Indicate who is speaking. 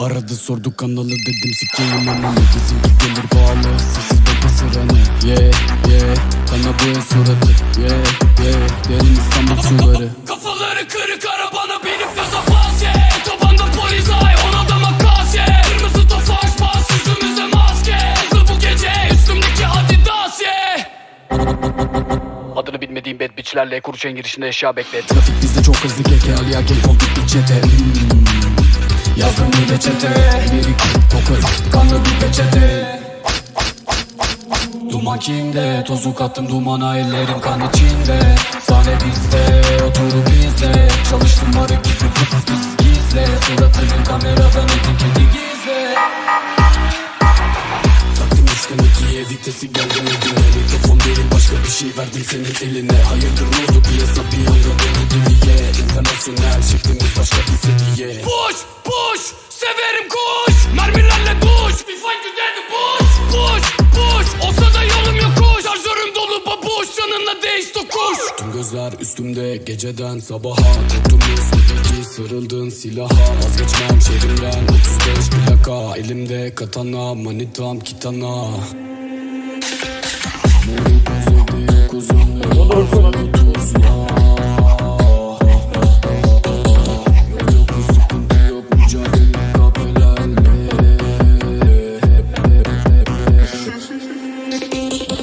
Speaker 1: Aradı sordu kanalı dedim sikeyim Bizimki gelir bağlı bu suratı Yeah yeah derin İstanbul suları.
Speaker 2: Kafaları kırık arabana binip gaza bas yeah Otobanda polis ay ona da makas yeah Kırmızı tofaş bas yüzümüze maske. Hızlı bu gece üstümdeki adidas yeah
Speaker 3: Adını bilmediğim bad bitchlerle Kuruçay'ın girişinde eşya beklet.
Speaker 1: Trafik bizde çok hızlı keke. Aliya gel ol bir çete. Hmm. Yazdım bir reçete Biri kokur kanlı bir peçete Duman kimde? Tozu kattım dumana ellerim kan içinde. Sahne bizde Oturup izle Çalıştım arı gibi pıs pıs gizle. Suratını kameradan etiketi gizle. Taktım üçgen ikiye vitesi geldim evine Mikrofon değil başka bir şey verdim senin eline. Hayırdır ne oldu? Piyasa bir anda döndü deliye İnternasyonel şeklimiz başka bir seviye.
Speaker 2: Push push severim kuş Mermilerle Koş
Speaker 1: Tüm gözler üstümde geceden sabaha. Korktum yüzündeki sarıldın silaha. Vazgeçmem şehrimden 35 plaka. Elimde katana manitam kitana. Thank you.